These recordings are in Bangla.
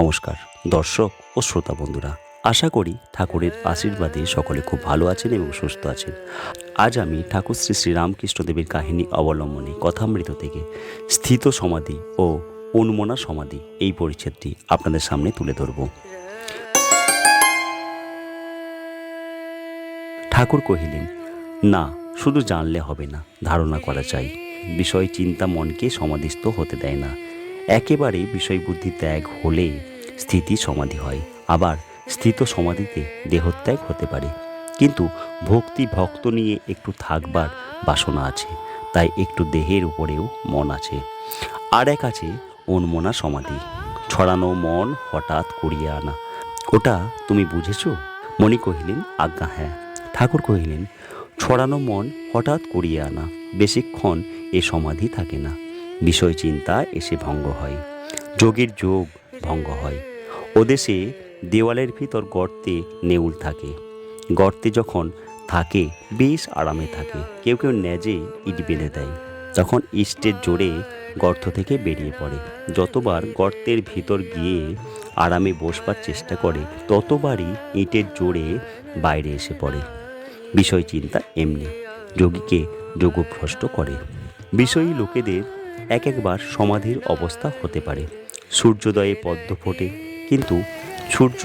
নমস্কার, দর্শক ও শ্রোতা বন্ধুরা, আশা করি ঠাকুরের আশীর্বাদে সকলে খুব ভালো আছেন এবং সুস্থ আছেন। আজ আমি ঠাকুর শ্রী শ্রীরামকৃষ্ণদেবের কাহিনী অবলম্বনে কথামৃত থেকে স্থিত সমাধি ও উন্মনা সমাধি এই পরিচ্ছেদটি আপনাদের সামনে তুলে ধরব। ঠাকুর কহিলেন, না, শুধু জানলে হবে না, ধারণা করা চাই। বিষয় চিন্তা মনকে সমাধিস্থ হতে দেয় না। একেবারে বিষয় বুদ্ধি ত্যাগ হলে স্থিতি সমাধি হয়। আবার স্থিত সমাধিতে দেহত্যাগ হতে পারে। কিন্তু ভক্তি ভক্ত নিয়ে একটু থাকবার বাসনা আছে, তাই একটু দেহের উপরেও মন আছে। আর এক আছে অনমনা সমাধি। ছড়ানো মন হঠাৎ করিয়া আনা। ওটা তুমি বুঝেছ? মণি কহিলেন, আজ্ঞা হ্যাঁ। ঠাকুর কহিলেন, ছড়ানো মন হঠাৎ করিয়ে আনা। বেশিক্ষণ এ সমাধি থাকে না। বিষয় চিন্তা এসে ভঙ্গ হয়, যোগের যোগ ভঙ্গ হয়। ওদেশে দেওয়ালের ভিতর গর্তে নেউল থাকে। গর্তে যখন থাকে, বেশ আরামে থাকে। কেউ কেউ ন্যাজে ইট বেঁধে দেয়। তখন ইষ্টের জোরে গর্ত থেকে বেরিয়ে পড়ে। যতবার গর্তের ভিতর গিয়ে আরামে বসবার চেষ্টা করে, ততবারই ইটের জোরে বাইরে এসে পড়ে। বিষয় চিন্তা এমনি। যোগীকে যোগভ্রষ্ট করে। বিষয়ী লোকেদের এক একবার সমাধির অবস্থা হতে পারে। সূর্যোদয়ে পদ্ম ফোটে, কিন্তু সূর্য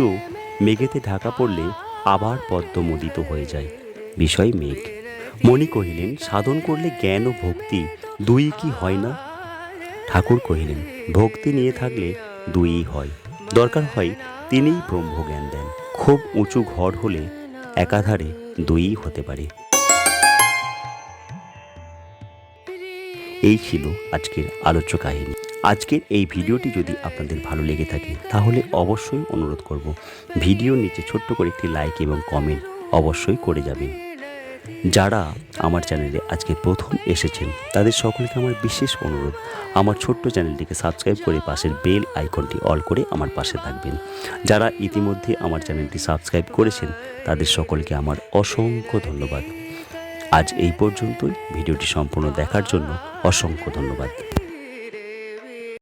মেঘেতে ঢাকা পড়লে আবার পদ্ম মোদিত হয়ে যায়। বিষয় মেঘ। মণি কহিলেন, সাধন করলে জ্ঞান ও ভক্তি দুই কি হয় না? ঠাকুর কহিলেন, ভক্তি নিয়ে থাকলে দুইই হয়। দরকার হয় তিনিই ব্রহ্মজ্ঞান দেন। খুব উঁচু ঘর হলে একাধারে দুইই হতে পারে। এই ছিল আজকের আলোচ্য কাহিনী। আজকের এই ভিডিওটি যদি আপনাদের ভালো লেগে থাকে, তাহলে অবশ্যই অনুরোধ করব, ভিডিওর নিচে ছোট্ট করে একটি লাইক এবং কমেন্ট অবশ্যই করে যাবেন। যারা আমার চ্যানেলে আজকে প্রথম এসেছেন, তাদের সকলকে আমার বিশেষ অনুরোধ, আমার ছোট্ট চ্যানেলটিকে সাবস্ক্রাইব করে পাশের বেল আইকনটি অল করে আমার পাশে থাকবেন। যারা ইতিমধ্যে আমার চ্যানেলটি সাবস্ক্রাইব করেছেন, তাদের সকলকে আমার অসংখ্য ধন্যবাদ। আজ এই পর্যন্তই। ভিডিওটি সম্পূর্ণ দেখার জন্য অসংখ্য ধন্যবাদ।